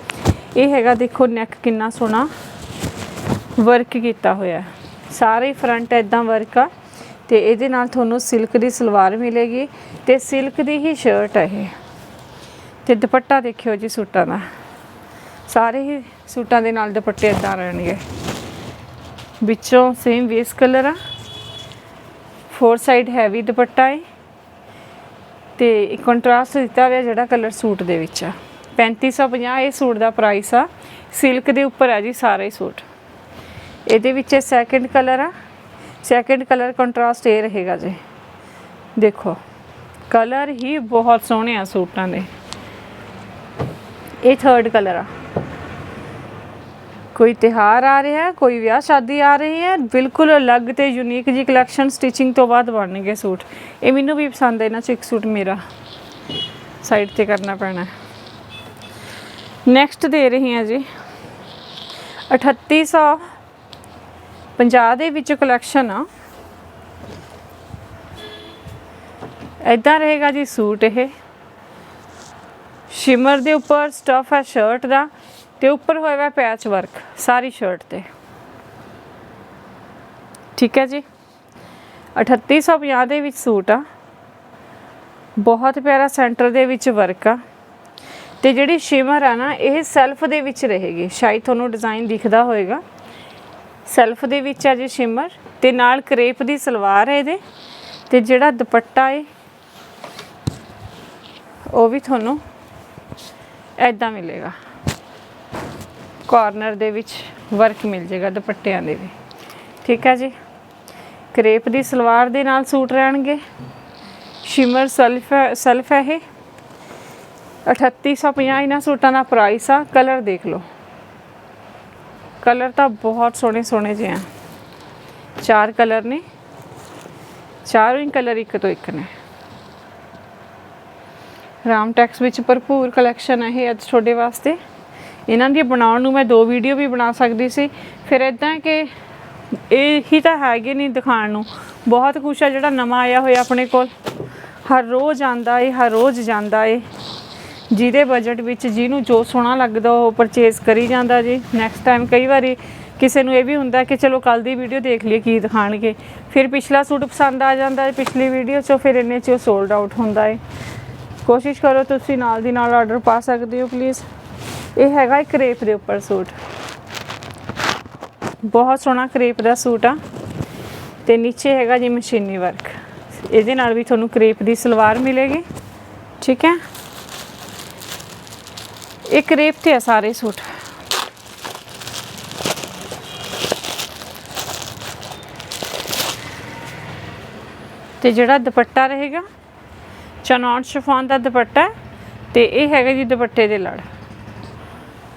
ਇਹ ਹੈਗਾ ਦੇਖੋ ਨੈਕ ਕਿੰਨਾ ਸੋਹਣਾ ਵਰਕ ਕੀਤਾ ਹੋਇਆ ਹੈ। ਸਾਰੇ ਫਰੰਟ ਇਦਾਂ ਵਰਕ ਆ ਤੇ ਇਹਦੇ ਨਾਲ ਤੁਹਾਨੂੰ ਸਿਲਕ ਦੀ ਸਲਵਾਰ ਮਿਲੇਗੀ ਤੇ ਸਿਲਕ ਦੀ ਹੀ ਸ਼ਰਟ ਹੈ ਇਹ। ਤੇ ਦੁਪੱਟਾ ਦੇਖਿਓ ਜੀ ਸੂਟਾਂ ਦਾ। ਸਾਰੇ ਹੀ ਸੂਟਾਂ ਦੇ ਨਾਲ ਦੁਪੱਟੇ ਇਦਾਂ ਰਹਿਣਗੇ। ਵਿੱਚੋਂ ਸੇਮ ਵੇਸ ਕਲਰ ਆ। ਫੋਰ ਸਾਈਡ ਹੈਵੀ ਦੁਪੱਟਾ ਹੈ ਤੇ ਕੰਟਰਾਸਟ ਦਿੱਤਾ ਹੋਇਆ ਜਿਹੜਾ ਕਲਰ ਸੂਟ ਦੇ ਵਿੱਚ ਆ। 3550 ਇਹ ਸੂਟ ਦਾ ਪ੍ਰਾਈਸ ਆ। ਸਿਲਕ ਦੇ ਉੱਪਰ ਆ ਜੀ ਸਾਰੇ ਸੂਟ। ਇਹਦੇ ਵਿੱਚ ਸੈਕੰਡ ਕਲਰ ਆ। ਸੈਕੰਡ ਕਲਰ ਕੰਟਰਾਸਟ ਇਹ ਰਹੇਗਾ ਜੀ। ਦੇਖੋ ਕਲਰ ਹੀ ਬਹੁਤ ਸੋਹਣੇ ਆ ਸੂਟਾਂ ਦੇ। ਇਹ ਥਰਡ ਕਲਰ ਆ। ਕੋਈ ਤਿਹਾਰ ਆ ਰਿਹਾ ਹੈ, ਕੋਈ ਵਿਆਹ ਸ਼ਾਦੀ ਆ ਰਹੀ ਹੈ, ਬਿਲਕੁਲ ਅਲੱਗ ਤੇ ਯੂਨੀਕ ਜੀ ਕਲੈਕਸ਼ਨ ਸਟਿਚਿੰਗ ਤੋਂ ਬਾਅਦ ਬਣਨਗੇ ਸੂਟ। ਇਹ ਮੈਨੂੰ ਵੀ ਪਸੰਦ ਹੈ ਇਹਨਾਂ ਚ ਇੱਕ ਸੂਟ ਮੇਰਾ ਸਾਈਡ ਤੇ ਕਰਨਾ ਪੈਣਾ ਨੈਕਸਟ ਦੇ ਰਹੀ ਹਾਂ ਜੀ। 3800 50 ਦੇ ਵਿੱਚ ਕਲੈਕਸ਼ਨ ਆ। ਇਦਾਂ ਰਹੇਗਾ ਜੀ ਸੂਟ ਇਹ। ਸ਼ਿਮਰ ਦੇ ਉੱਪਰ ਸਟਫ ਹੈ ਸ਼ਰਟ ਦਾ। ਤੇ ਉੱਪਰ ਹੋਇਆ ਪੈਚ ਵਰਕ ਸਾਰੀ ਸ਼ਰਟ ਤੇ। ਠੀਕ ਹੈ ਜੀ? 3850 ਦੇ ਵਿੱਚ ਸੂਟ ਆ। ਬਹੁਤ ਪਿਆਰਾ ਸੈਂਟਰ ਦੇ ਵਿੱਚ ਵਰਕ ਆ। ਤੇ ਜਿਹੜੀ ਸ਼ਿਮਰ ਆ ਨਾ, ਇਹ ਸੈਲਫ ਦੇ ਵਿੱਚ ਰਹੇਗੀ। ਸ਼ਾਇਦ ਤੁਹਾਨੂੰ ਡਿਜ਼ਾਈਨ ਦਿਖਦਾ ਹੋਵੇਗਾ ਸੈਲਫ ਦੇ ਵਿੱਚ ਆ ਜੀ ਸ਼ਿਮਰ ਤੇ ਨਾਲ ਕਰੇਪ ਦੀ ਸਲਵਾਰ ਹੈ ਇਹਦੇ। ਤੇ ਜਿਹੜਾ ਦੁਪੱਟਾ ਹੈ ਉਹ ਵੀ ਤੁਹਾਨੂੰ ਐਦਾਂ ਮਿਲੇਗਾ। ਕਾਰਨਰ ਦੇ ਵਿੱਚ ਵਰਕ ਮਿਲ ਜਾਏਗਾ ਦੁਪੱਟਿਆਂ ਦੇ ਵੀ। ਠੀਕ ਹੈ ਜੀ? ਕਰੇਪ ਦੀ ਸਲਵਾਰ ਦੇ ਨਾਲ ਸੂਟ ਰਹਿਣਗੇ। ਸ਼ਿਮਰ ਸੈਲਫ ਸੈਲਫ ਹੈ ਇਹ। 3850 ਇਹਨਾਂ ਸੂਟਾਂ ਦਾ ਪ੍ਰਾਈਸ ਆ ਕਲਰ ਦੇਖ ਲਓ। ਕਲਰ ਤਾਂ ਬਹੁਤ ਸੋਹਣੇ ਸੋਹਣੇ ਜਿਹੇ ਆ। ਚਾਰ ਕਲਰ ਨੇ। ਚਾਰੋਂ ਹੀ ਕਲਰ ਇੱਕ ਤੋਂ ਇੱਕ ਨੇ। ਰਾਮ ਟੈਕਸ ਵਿੱਚ ਭਰਪੂਰ ਕਲੈਕਸ਼ਨ ਹੈ ਇਹ ਅੱਜ ਤੁਹਾਡੇ ਵਾਸਤੇ। ਇਹਨਾਂ ਦੀ ਬਣਾਉਣ ਨੂੰ ਮੈਂ ਦੋ ਵੀਡੀਓ ਵੀ ਬਣਾ ਸਕਦੀ ਸੀ। ਫਿਰ ਇਦਾਂ ਕਿ ਇਹ ਹੀ ਤਾਂ ਹੈਗੇ ਨਹੀਂ ਦਿਖਾਉਣ ਨੂੰ। ਬਹੁਤ ਕੁਛ ਆ ਜਿਹੜਾ ਨਵਾਂ ਆਇਆ ਹੋਇਆ ਆਪਣੇ ਕੋਲ। ਹਰ ਰੋਜ਼ ਆਂਦਾ ਏ, ਹਰ ਰੋਜ਼ ਜਾਂਦਾ ਏ। ਜਿਹਦੇ ਬਜਟ ਵਿੱਚ ਜਿਹਨੂੰ ਜੋ ਸੋਹਣਾ ਲੱਗਦਾ ਉਹ ਪਰਚੇਸ ਕਰੀ ਜਾਂਦਾ ਜੀ। ਨੈਕਸਟ ਟਾਈਮ ਕਈ ਵਾਰੀ ਕਿਸੇ ਨੂੰ ਇਹ ਵੀ ਹੁੰਦਾ ਕਿ ਚਲੋ ਕੱਲ ਦੀ ਵੀਡੀਓ ਦੇਖ ਲਈਏ ਕੀ ਦਿਖਾਣਗੇ ਫਿਰ ਪਿਛਲਾ ਸੂਟ ਪਸੰਦ ਆ ਜਾਂਦਾ ਹੈ ਪਿਛਲੀ ਵੀਡੀਓ 'ਚੋਂ ਫਿਰ ਇੰਨੇ 'ਚ ਸੋਲਡ ਆਊਟ ਹੁੰਦਾ ਹੈ ਕੋਸ਼ਿਸ਼ ਕਰੋ ਤੁਸੀਂ ਨਾਲ ਦੀ ਨਾਲ ਆਰਡਰ ਪਾ ਸਕਦੇ ਹੋ ਪਲੀਜ਼ ਇਹ ਹੈਗਾ ਇੱਕ ਕਰੇਪ ਦੇ ਉੱਪਰ ਸੂਟ। ਬਹੁਤ ਸੋਹਣਾ ਕਰੇਪ ਦਾ ਸੂਟ ਆ। ਤੇ ਨੀਚੇ ਹੈਗਾ ਜੀ ਮਸ਼ੀਨੀ ਵਰਕ। ਇਹਦੇ ਨਾਲ ਵੀ ਤੁਹਾਨੂੰ ਕਰੇਪ ਦੀ ਸਲਵਾਰ ਮਿਲੇਗੀ। ਠੀਕ ਹੈ? ਇਹ ਕਰੇਪ ਤੇ ਆ ਸਾਰੇ ਸੂਟ। ਤੇ ਜਿਹੜਾ ਦੁਪੱਟਾ ਰਹੇਗਾ ਚਨੌਨ ਸ਼ਿਫੋਨ ਦਾ ਦੁਪੱਟਾ ਹੈ ਤੇ ਇਹ ਹੈਗਾ ਜੀ ਦੁਪੱਟੇ ਦੇ ਲੜ।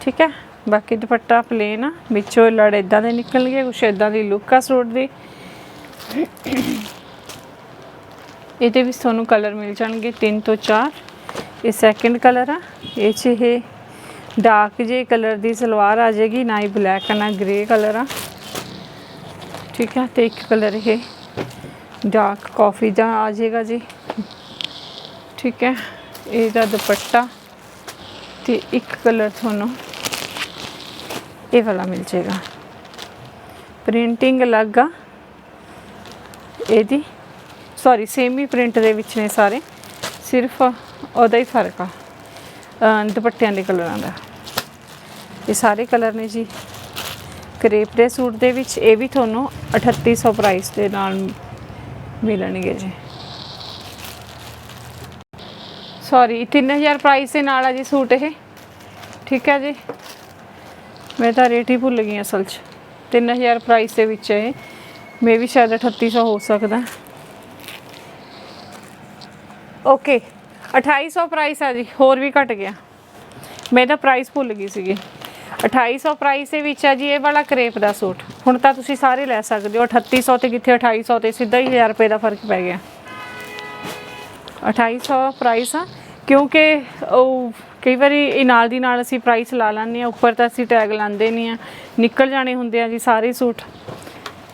ਠੀਕ ਹੈ? ਬਾਕੀ ਦੁਪੱਟਾ ਪਲੇਨ ਆ। ਵਿੱਚੋਂ ਲੜ ਇਦਾਂ ਦੇ ਨਿਕਲਣਗੇ ਕੁਛ ਇਦਾਂ ਦੀ ਲੁੱਕ ਆ ਸੂਟ ਦੀ। ਇਹਦੇ ਵਿੱਚ ਤੁਹਾਨੂੰ ਕਲਰ ਮਿਲ ਜਾਣਗੇ 3 ਤੋਂ 4 ਇਹ ਸੈਕੰਡ ਕਲਰ ਆ। ਇਹ 'ਚ ਇਹ ਡਾਰਕ ਜੇ ਕਲਰ ਦੀ ਸਲਵਾਰ ਆ ਜਾਏਗੀ, ਨਾ ਹੀ ਬਲੈਕ ਨਾ ਗ੍ਰੇ ਕਲਰ ਆ। ਠੀਕ ਹੈ? ਤੇ ਇੱਕ ਕਲਰ ਇਹ ਡਾਰਕ ਕਾਫੀ ਦਾ ਆ ਜਾਏਗਾ ਜੀ। ਠੀਕ ਹੈ? ਇਹਦਾ ਦੁਪੱਟਾ ਤੇ ਇੱਕ ਕਲਰ ਤੁਹਾਨੂੰ ਇਹ ਵਾਲਾ ਮਿਲ ਜਾਏਗਾ ਪ੍ਰਿੰਟਿੰਗ ਅਲੱਗ ਆ। ਇਹਦੀ। ਸੌਰੀ ਸੇਮ ਹੀ ਪ੍ਰਿੰਟ ਦੇ ਵਿੱਚ ਨੇ ਸਾਰੇ। ਸਿਰਫ ਉਹਦਾ ਹੀ ਫ਼ਰਕ ਆ। ਦੁਪੱਟਿਆਂ ਦੇ ਕਲਰਾਂ ਦਾ। ਇਹ ਸਾਰੇ ਕਲਰ ਨੇ ਜੀ। ਕਰੇਪ ਦੇ ਸੂਟ ਦੇ ਵਿੱਚ ਇਹ ਵੀ ਤੁਹਾਨੂੰ 3800 ਪ੍ਰਾਈਸ ਦੇ ਨਾਲ ਮਿਲਣਗੇ ਜੀ। ਸੌਰੀ 3000 ਪ੍ਰਾਈਸ ਦੇ ਨਾਲ ਆ ਜੀ ਸੂਟ ਇਹ। ਠੀਕ ਹੈ ਜੀ। ਮੈਂ ਤਾਂ ਰੇਟ ਹੀ ਭੁੱਲ ਗਈ ਅਸਲ 'ਚ। 3000 ਪ੍ਰਾਈਸ ਦੇ ਵਿੱਚ ਹੈ ਇਹ। ਮੇ ਵੀ ਸ਼ਾਇਦ 3800 ਹੋ ਸਕਦਾ। ਓਕੇ 2800 ਪ੍ਰਾਈਸ ਆ ਜੀ, ਹੋਰ ਵੀ ਘਟ ਗਿਆ। ਮੈਂ ਤਾਂ ਪ੍ਰਾਈਸ ਭੁੱਲ ਗਈ ਸੀਗੀ। 2800 ਪ੍ਰਾਈਸ ਦੇ ਵਿੱਚ ਆ ਜੀ, ਇਹ ਵਾਲਾ ਕਰੇਪ ਦਾ ਸੂਟ। ਹੁਣ ਤਾਂ ਤੁਸੀਂ ਸਾਰੇ ਲੈ ਸਕਦੇ ਹੋ। 3800 ਤੇ ਕਿੱਥੇ 2800 ਤੇ? ਸਿੱਧਾ ਹੀ 1000 ਰੁਪਏ ਦਾ ਫ਼ਰਕ ਪੈ ਗਿਆ। 2800 ਪ੍ਰਾਈਸ ਆ, ਕਿਉਂਕਿ ਉਹ ਕਈ ਵਾਰੀ ਇਹ ਨਾਲ ਦੀ ਨਾਲ ਅਸੀਂ ਪ੍ਰਾਈਸ ਲਾ ਲੈਂਦੇ ਆ ਉੱਪਰ ਤਾਂ ਅਸੀਂ ਟੈਗ ਲਾਉਂਦੇ ਨਹੀਂ ਆ ਨਿਕਲ ਜਾਣੇ ਹੁੰਦੇ ਆ ਜੀ ਸਾਰੇ ਸੂਟ।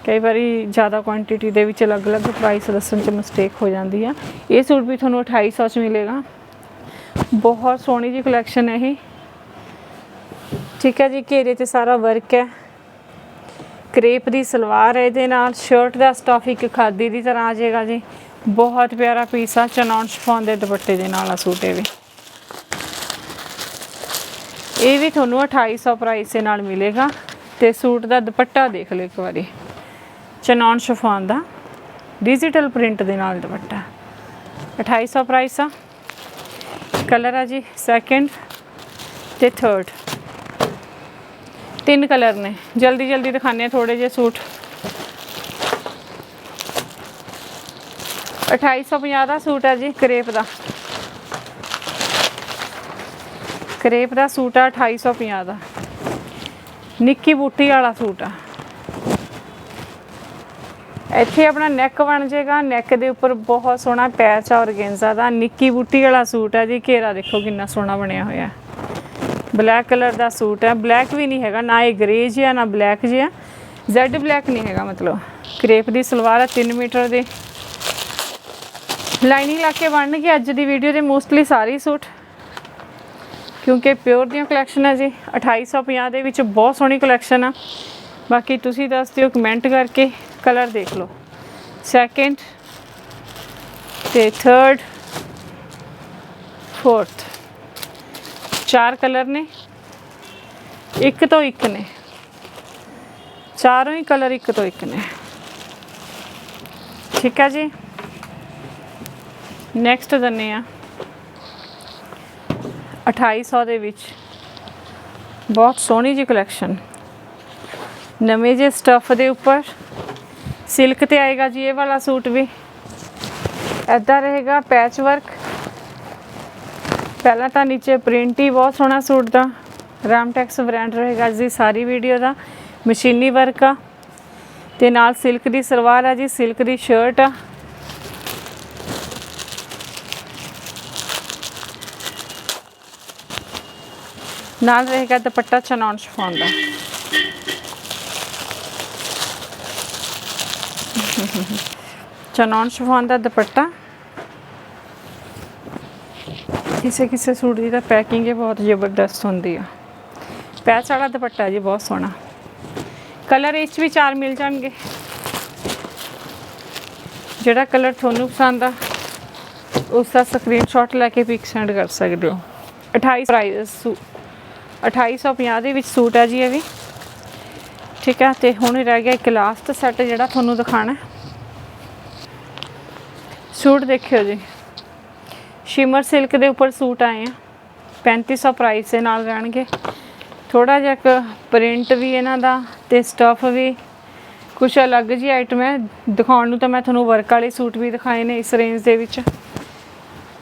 ਕਈ ਵਾਰੀ ਜ਼ਿਆਦਾ ਕੁਆਂਟੀਟੀ ਦੇ ਵਿੱਚ ਅਲੱਗ-ਅਲੱਗ ਪ੍ਰਾਈਸ ਦੱਸਣ 'ਚ ਮਿਸਟੇਕ ਹੋ ਜਾਂਦੀ ਆ। ਇਹ ਸੂਟ ਵੀ ਤੁਹਾਨੂੰ 2800 'ਚ ਮਿਲੇਗਾ। ਬਹੁਤ ਸੋਹਣੀ ਜੀ ਕਲੈਕਸ਼ਨ ਹੈ ਇਹ। ਠੀਕ ਹੈ ਜੀ, ਘੇਰੇ ਤੇ ਸਾਰਾ ਵਰਕ ਹੈ। ਕ੍ਰੇਪ ਦੀ ਸਲਵਾਰ ਹੈ ਇਹਦੇ ਨਾਲ ਸ਼ਰਟ ਦਾ ਸਟਫ ਇੱਕ ਖਾਦੀ ਦੀ ਤਰ੍ਹਾਂ ਆ ਜਾਏਗਾ ਜੀ। ਬਹੁਤ ਪਿਆਰਾ ਪੀਸ ਆ ਚਨੌਨ ਸ਼ਫੋਨ ਦੇ ਦੁਪੱਟੇ ਦੇ ਨਾਲ ਆ ਸੂਟ ਇਹ ਵੀ। ਇਹ ਵੀ ਤੁਹਾਨੂੰ 2800 ਪ੍ਰਾਈਸ ਦੇ ਨਾਲ ਮਿਲੇਗਾ ਤੇ ਸੂਟ ਦਾ ਦੁਪੱਟਾ ਦੇਖ ਲਓ ਇੱਕ ਵਾਰੀ। ਚਨੌਨ ਸ਼ਫਾਨ ਦਾ ਡਿਜੀਟਲ ਪ੍ਰਿੰਟ ਦੇ ਨਾਲ ਦੁਪੱਟਾ। 2800 ਪ੍ਰਾਈਸ ਆ। ਕਲਰ ਆ ਜੀ ਸੈਕੰਡ ਤੇ ਥਰਡ ਤਿੰਨ ਕਲਰ ਨੇ। ਜਲਦੀ ਜਲਦੀ ਦਿਖਾਣੇ ਆ ਥੋੜੇ ਜਿਹੇ ਸੂਟ। 2850 ਦਾ ਸੂਟ ਹੈ ਜੀ, ਕਰੇਪ ਦਾ। ਕਰੇਪ ਦਾ ਸੂਟ ਆ 2850 ਦਾ। ਨਿੱਕੀ ਬੂਟੀ ਵਾਲਾ ਸੂਟ ਆ। ਇੱਥੇ ਆਪਣਾ ਨੈਕ ਬਣ ਜਾਏਗਾ। ਨੈਕ ਦੇ ਉੱਪਰ ਬਹੁਤ ਸੋਹਣਾ ਪੈਚ ਆ ਔਰਗੈਂਜ਼ਾ ਦਾ। ਨਿੱਕੀ ਬੂਟੀ ਵਾਲਾ ਸੂਟ ਆ ਜੀ। ਘੇਰਾ ਦੇਖੋ ਕਿੰਨਾ ਸੋਹਣਾ ਬਣਿਆ ਹੋਇਆ। ਬਲੈਕ ਕਲਰ ਦਾ ਸੂਟ ਹੈ ਬਲੈਕ ਵੀ ਨਹੀਂ ਹੈਗਾ। ਨਾ ਇਹ ਗ੍ਰੇ ਜਿਹਾ, ਨਾ ਬਲੈਕ ਜਿਹਾ। ਜ਼ੈਡ ਬਲੈਕ ਨਹੀਂ ਹੈਗਾ ਮਤਲਬ। ਕਰੇਪ ਦੀ ਸਲਵਾਰ ਆ 3 ਮੀਟਰ ਦੀ। ਲਾਈਨਿੰਗ ਲਾ ਕੇ ਬਣਨਗੇ ਅੱਜ ਦੀ ਵੀਡੀਓ ਦੇ। ਮੋਸਟਲੀ ਸਾਰੇ ਸੂਟ। ਕਿਉਂਕਿ ਪਿਓਰ ਦੀਆਂ ਕਲੈਕਸ਼ਨ ਹੈ ਜੀ। 2850 ਦੇ ਵਿੱਚ ਬਹੁਤ ਸੋਹਣੀ ਕਲੈਕਸ਼ਨ ਆ। ਬਾਕੀ ਤੁਸੀਂ ਦੱਸ ਦਿਓ ਕਮੈਂਟ ਕਰਕੇ ਕਲਰ ਦੇਖ ਲਓ। ਸੈਕਿੰਡ ਤੇ ਥਰਡ ਫੋਰਥ ਚਾਰ ਕਲਰ ਨੇ। ਇੱਕ ਤੋਂ ਇੱਕ ਨੇ। ਚਾਰੋਂ ਹੀ ਕਲਰ ਇੱਕ ਤੋਂ ਇੱਕ ਨੇ। ਠੀਕ ਹੈ ਜੀ। ਨੈਕਸਟ ਦੰਨੇ ਆ। 2800 ਦੇ ਵਿੱਚ। ਬਹੁਤ ਸੋਹਣੀ ਜੀ ਕਲੈਕਸ਼ਨ ਨਵੇਂ ਜੇ ਸਟਫ ਦੇ ਉੱਪਰ। ਸਿਲਕ ਤੇ ਆਏਗਾ ਜੀ ਇਹ ਵਾਲਾ ਸੂਟ ਵੀ। ਐਦਾਂ ਰਹੇਗਾ ਪੈਚ ਵਰਕ ਪਹਿਲਾਂ ਤਾਂ ਨੀਚੇ ਪ੍ਰਿੰਟ ਹੀ ਬਹੁਤ ਸੋਹਣਾ ਸੂਟ ਦਾ। ਰਾਮਟੈਕਸ ਬ੍ਰਾਂਡ ਰਹੇਗਾ ਜੀ ਸਾਰੀ ਵੀਡੀਓ ਦਾ। ਮਸ਼ੀਨੀ ਵਰਕ ਆ। ਤੇ ਨਾਲ ਸਿਲਕ ਦੀ ਸਲਵਾਰ ਆ ਜੀ ਸਿਲਕ ਦੀ ਸ਼ਰਟ ਆ। ਨਾਲ ਰਹੇਗਾ ਦੁਪੱਟਾ ਚਨੌਨ ਸ਼ਫੋਨ ਦਾ। ਚਨੌਨ ਸ਼ਫੋਨ ਦਾ ਦੁਪੱਟਾ। ਕਿਸੇ ਕਿਸੇ ਸੂਟ ਦੀ ਤਾਂ ਪੈਕਿੰਗ ਹੀ ਬਹੁਤ ਜ਼ਬਰਦਸਤ ਹੁੰਦੀ ਆ। ਪੈਚ ਵਾਲਾ ਦੁਪੱਟਾ ਜੀ ਬਹੁਤ ਸੋਹਣਾ। ਕਲਰ ਇਹ 'ਚ ਵੀ ਚਾਰ ਮਿਲ ਜਾਣਗੇ। ਜਿਹੜਾ ਕਲਰ ਤੁਹਾਨੂੰ ਪਸੰਦ ਆ ਉਸ ਦਾ ਸਕਰੀਨਸ਼ਾਟ ਲੈ ਕੇ ਪਿਕ ਸੈਂਡ ਕਰ ਸਕਦੇ ਹੋ। 28 ਪ੍ਰਾਈਸ 2850 ਦੇ ਵਿੱਚ ਸੂਟ ਹੈ ਜੀ ਇਹ ਵੀ। ਠੀਕ ਹੈ ਤੇ ਹੁਣ ਰਹਿ ਗਿਆ ਇੱਕ ਲਾਸਟ ਸੈੱਟ ਜਿਹੜਾ ਤੁਹਾਨੂੰ ਦਿਖਾਣਾ। ਸੂਟ ਦੇਖਿਓ ਜੀ। ਸ਼ਿਮਰ ਸਿਲਕ ਦੇ ਉੱਪਰ ਸੂਟ ਆਏ ਆ। 3500 ਪ੍ਰਾਈਸ ਦੇ ਨਾਲ ਰਹਿਣਗੇ। ਥੋੜਾ ਜਿਹਾ ਪ੍ਰਿੰਟ ਵੀ ਇਹਨਾਂ ਦਾ ਤੇ ਸਟਫ ਵੀ। ਕੁਝ ਅਲੱਗ ਜੀ ਆਈਟਮ ਹੈ। ਦਿਖਾਉਣ ਨੂੰ ਤਾਂ ਮੈਂ ਤੁਹਾਨੂੰ ਵਰਕ ਵਾਲੇ ਸੂਟ ਵੀ ਦਿਖਾਏ ਨੇ ਇਸ ਰੇਂਜ ਦੇ ਵਿੱਚ।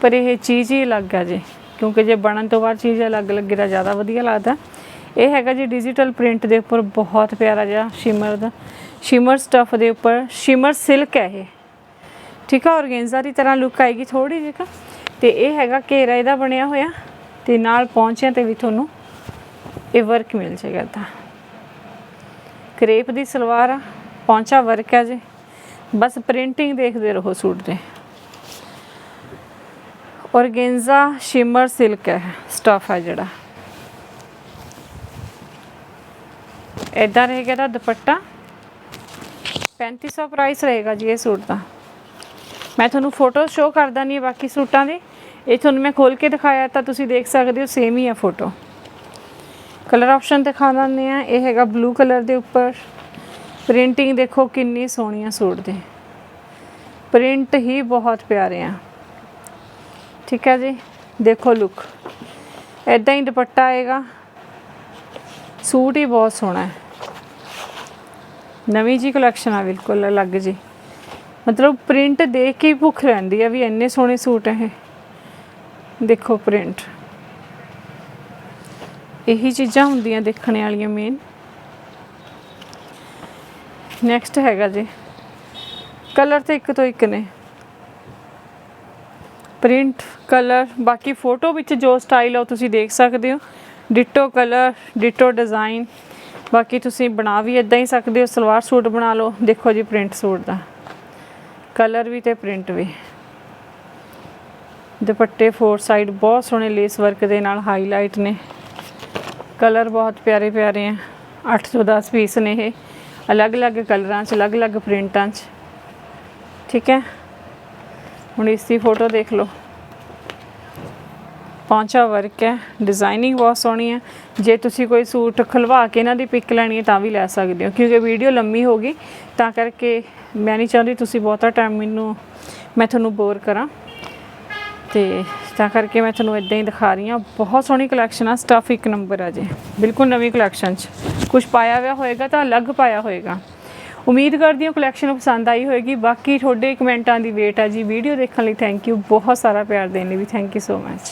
ਪਰ ਇਹ ਚੀਜ਼ ਹੀ ਅਲੱਗ ਆ ਜੀ। ਕਿਉਂਕਿ ਜੇ ਬਣਨ ਤੋਂ ਬਾਅਦ ਚੀਜ਼ ਅਲੱਗ ਲੱਗੇ ਤਾਂ ਜ਼ਿਆਦਾ ਵਧੀਆ ਲੱਗਦਾ। ਇਹ ਹੈਗਾ ਜੀ ਡਿਜੀਟਲ ਪ੍ਰਿੰਟ ਦੇ ਉੱਪਰ ਬਹੁਤ ਪਿਆਰਾ ਜਿਹਾ ਸ਼ਿਮਰ ਦਾ ਸ਼ਿਮਰ ਸਟਫ ਦੇ ਉੱਪਰ ਸ਼ਿਮਰ ਸਿਲਕ ਹੈ ਇਹ। ਠੀਕ ਆ, ਔਰਗੈਂਜ਼ਾ ਦੀ ਤਰ੍ਹਾਂ ਲੁੱਕ ਆਏਗੀ ਥੋੜੀ ਜਿਹੀ ਤੇ ਇਹ ਹੈਗਾ ਘੇਰਾ ਇਹਦਾ ਬਣਿਆ ਹੋਇਆ। ਤੇ ਨਾਲ ਪਹੁੰਚਿਆ ਤੇ ਵੀ ਤੁਹਾਨੂੰ ਇਹ ਵਰਕ ਮਿਲ ਜਾਏਗਾ ਤਾਂ ਕਰੇਪ ਦੀ ਸਲਵਾਰ ਆ ਪਹੁੰਚਾ ਵਰਕ ਹੈ ਜੀ। ਬਸ ਪ੍ਰਿੰਟਿੰਗ ਦੇਖਦੇ ਰਹੋ ਸੂਟ ਦੇ ਔਰਗੈਂਜ਼ਾ ਸ਼ਿਮਰ ਸਿਲਕ ਹੈ ਸਟਫ ਹੈ ਜਿਹੜਾ। ਇਦਾਂ ਰਹੇਗਾ ਦਾ ਦੁਪੱਟਾ। 3500 ਪ੍ਰਾਈਸ ਰਹੇਗਾ ਜੀ ਇਹ ਸੂਟ ਦਾ। ਮੈਂ ਤੁਹਾਨੂੰ ਫੋਟੋ ਸ਼ੋਅ ਕਰ ਦਾਨੀ ਹੈ ਬਾਕੀ ਸੂਟਾਂ ਦੇ। ਇਹ ਤੁਹਾਨੂੰ ਮੈਂ ਖੋਲ ਕੇ ਦਿਖਾਇਆ ਤਾਂ ਤੁਸੀਂ ਦੇਖ ਸਕਦੇ ਹੋ ਸੇਮ ਹੀ ਆ ਫੋਟੋ ਕਲਰ ਆਪਸ਼ਨ ਦਿਖਾ ਦਿੰਦੇ ਆ ਇਹ ਹੈਗਾ ਬਲੂ ਕਲਰ ਦੇ ਉੱਪਰ। ਪ੍ਰਿੰਟਿੰਗ ਦੇਖੋ ਕਿੰਨੀ ਸੋਹਣੀ ਆ ਸੂਟ ਦੇ। ਪ੍ਰਿੰਟ ਹੀ ਬਹੁਤ ਪਿਆਰੇ ਆ। ਠੀਕ ਹੈ ਜੀ, ਦੇਖੋ ਲੁੱਕ ਐਦਾਂ ਹੀ ਦੁਪੱਟਾ ਆਏਗਾ। ਸੂਟ ਹੀ ਬਹੁਤ ਸੋਹਣਾ ਹੈ। ਨਵੀਂ ਜੀ ਕਲੈਕਸ਼ਨ ਆ, ਬਿਲਕੁਲ ਅਲੱਗ ਜੀ ਮਤਲਬ ਪ੍ਰਿੰਟ ਦੇਖ ਕੇ ਹੀ ਭੁੱਖ ਰਹਿੰਦੀ ਆ ਵੀ ਇੰਨੇ ਸੋਹਣੇ ਸੂਟ ਹੈ ਇਹ। ਦੇਖੋ ਪ੍ਰਿੰਟ ਇਹੀ ਚੀਜ਼ਾਂ ਹੁੰਦੀਆਂ ਦੇਖਣ ਵਾਲੀਆਂ ਮੇਨ ਨੈਕਸਟ ਹੈਗਾ ਜੀ। ਕਲਰ ਤੇ ਇੱਕ ਤੋਂ ਇੱਕ ਨੇ। ਪ੍ਰਿੰਟ ਕਲਰ ਬਾਕੀ ਫੋਟੋ ਵਿੱਚ ਜੋ ਸਟਾਈਲ ਆ ਉਹ ਤੁਸੀਂ ਦੇਖ ਸਕਦੇ ਹੋ। ਡਿਟੋ ਕਲਰ ਡਿਟੋ ਡਿਜ਼ਾਈਨ ਬਾਕੀ ਤੁਸੀਂ ਬਣਾ ਵੀ ਇਦਾਂ ਹੀ ਸਕਦੇ ਹੋ, ਸਲਵਾਰ ਸੂਟ ਬਣਾ ਲਓ। ਦੇਖੋ ਜੀ ਪ੍ਰਿੰਟ ਸੂਟ ਦਾ। ਕਲਰ ਵੀ ਤੇ ਪ੍ਰਿੰਟ ਵੀ। ਦੁਪੱਟੇ ਫੋਰ ਸਾਈਡ ਬਹੁਤ ਸੋਹਣੇ ਲੇਸ ਵਰਕ ਦੇ ਨਾਲ ਹਾਈਲਾਈਟ ਨੇ। ਕਲਰ ਬਹੁਤ ਪਿਆਰੇ ਪਿਆਰੇ ਆ। 8 ਤੋਂ 10 ਪੀਸ ਨੇ ਇਹ। ਅਲੱਗ-ਅਲੱਗ ਕਲਰਾਂ 'ਚ, ਅਲੱਗ-ਅਲੱਗ ਪ੍ਰਿੰਟਾਂ 'ਚ। ਠੀਕ ਹੈ? ਹੁਣ ਇਸ ਦੀ ਫੋਟੋ ਦੇਖ ਲਓ। ਪੌਂਚਾ ਵਰਕ ਹੈ ਡਿਜ਼ਾਈਨਿੰਗ ਬਹੁਤ ਸੋਹਣੀ ਹੈ। ਜੇ ਤੁਸੀਂ ਕੋਈ ਸੂਟ ਖਲਵਾ ਕੇ ਇਹਨਾਂ ਦੀ ਪਿਕ ਲੈਣੀ ਹੈ ਤਾਂ ਵੀ ਲੈ ਸਕਦੇ ਹੋ, ਕਿਉਂਕਿ ਵੀਡੀਓ ਲੰਮੀ ਹੋ ਗਈ, ਤਾਂ ਕਰਕੇ ਮੈਂ ਨਹੀਂ ਚਾਹੁੰਦੀ ਤੁਸੀਂ ਬਹੁਤਾ ਟਾਈਮ ਮੈਨੂੰ, ਮੈਂ ਤੁਹਾਨੂੰ ਬੋਰ ਕਰਾਂ। ਤੇ ਤਾਂ ਕਰਕੇ ਮੈਂ ਤੁਹਾਨੂੰ ਇਦਾਂ ਹੀ ਦਿਖਾ ਰਹੀ ਹਾਂ। ਬਹੁਤ ਸੋਹਣੀ ਕਲੈਕਸ਼ਨ ਆ ਸਟਫ ਇੱਕ ਨੰਬਰ ਆ ਜੇ। ਬਿਲਕੁਲ ਨਵੀਂ ਕਲੈਕਸ਼ਨ 'ਚ। ਕੁਝ ਪਾਇਆ ਹੋਇਆ ਹੋਏਗਾ ਤਾਂ ਅਲੱਗ ਪਾਇਆ ਹੋਏਗਾ। ਉਮੀਦ ਕਰਦੀ ਹਾਂ ਕਲੈਕਸ਼ਨ ਪਸੰਦ ਆਈ ਹੋਏਗੀ। ਬਾਕੀ ਤੁਹਾਡੇ ਕਮੈਂਟਾਂ ਦੀ ਵੇਟ ਆ ਜੀ। ਵੀਡੀਓ ਦੇਖਣ ਲਈ ਥੈਂਕ ਯੂ ਬਹੁਤ ਸਾਰਾ ਪਿਆਰ ਦੇਣ ਲਈ ਵੀ ਥੈਂਕ ਯੂ ਸੋ ਮੱਚ